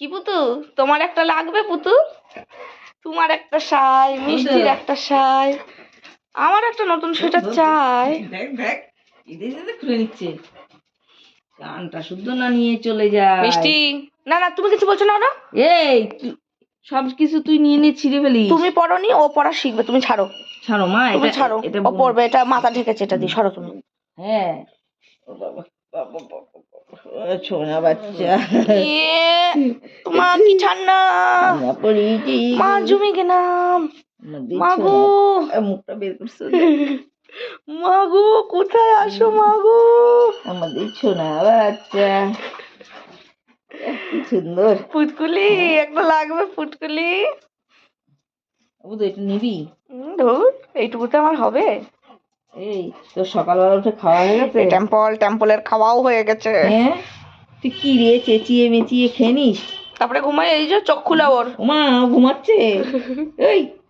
কি পুতু? তোমার একটা লাগবে পুতু? তোমার একটা শাই মিষ্টির একটা শাই। আমার একটা নতুন সোয়েটার চাই। খুলে নিচ্ছে কানটা শুদ্ধ না নিয়ে চলে যায়। মিষ্টি না না তুমি কিছু বলছো না না। এই সব কিছু তুই নিয়ে নিয়ে ছিঁড়ে ফেলিস। তুমি পড়নি ও পড়া শিখবে তুমি ছাড়ো। ছাড়ো মা তুমি ছাড়ো ও পড়বে এটা মাথা ঢেকেছে এটা দিয়ে সরো তুমি। হ্যাঁ। বাবা বাবা। বাচ্চা। তোমার কি ঠান্ডা। পড়িয়েছি মা জমি গেলাম। মুখটা বের করছ মাগো কোথায় আসো মাগো আমাদের বাচ্চা। সুন্দর। ফুটকুলি একটা লাগবে ফুটকুলি ও তো এটা নিবি? উম, ধুর এইটুকুতে আমার হবে। এই তোর সকালবেলা উঠে খাওয়া হয়ে গেছে? টেম্পল টেম্পলের খাওয়াও হয়ে গেছে। হ্যাঁ? তুই কি রে চেঁচিয়ে মেচিয়ে খেয়ে নিস? তারপরে ঘুমাই এই যে চোখ খোলা ওর মা ঘুমাচ্ছে? এই